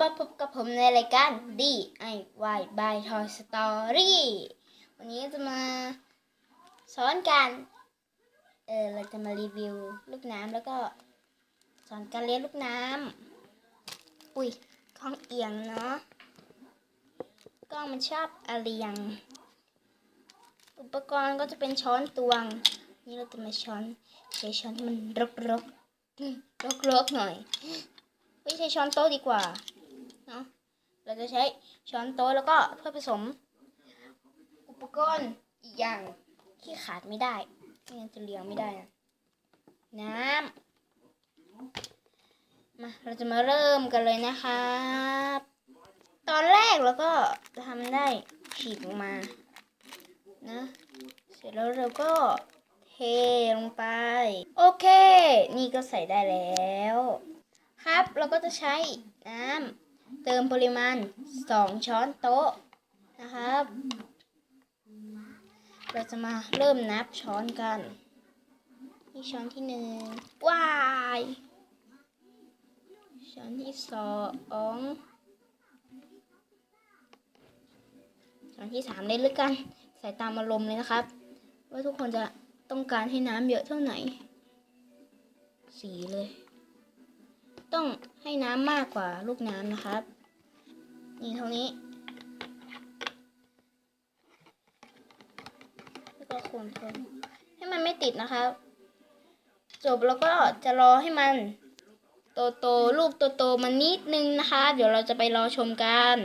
มาพบกับผมในรายการ DIY by Toy Story วันนี้จะมาสอนการเออเราจะมารีวิวลูกน้ำแล้วก็สอนการเลี้ยงลูกน้ำอุ้ยกล้องเอียงเนาะกล้องมันชอบอะเรียง อุปกรณ์ก็จะเป็นช้อนตวง นี่เราจะมาช้อนใช้ช้อนที่มันรกรกรกรกๆหน่อยไม่ใช้ช้อนโต๊ะดีกว่า เนาะเราจะใช้ช้อนโต๊ะแล้วก็เพื่อผสม อุปกรณ์อีกอย่างที่ขาดไม่ได้ไม่งั้นจะเลี้ยงไม่ได้นะน้ำมาเราจะมาเริ่มกันเลยนะครับตอนแรกเราก็ทำได้ฉีกออกมานะเสร็จแล้วเราก็เทลงไป โอเค นี่ก็ใส่ได้แล้ว ครับเราก็จะใช้น้ำ เติมปริมาณ 2 ช้อนโต๊ะนะครับ เราจะมาเริ่มนับช้อนกันนี่ช้อนที่หนึ่งว้ายช้อนที่สองช้อนที่สามเลยลึกกัน ใส่ตามอารมณ์เลยนะครับ ว่าทุกคนจะต้องการให้น้ำเยอะเท่าไหร่สีเลย ต้องให้น้ำมากกว่าลูกน้ำนะครับ นี่เท่านี้ แล้วก็คนคนให้มันไม่ติดนะครับ จบแล้วก็จะรอให้มัน โตโตๆรูปโตโตๆมันนิดนึงนะคะ เดี๋ยวเราจะไปรอชมกัน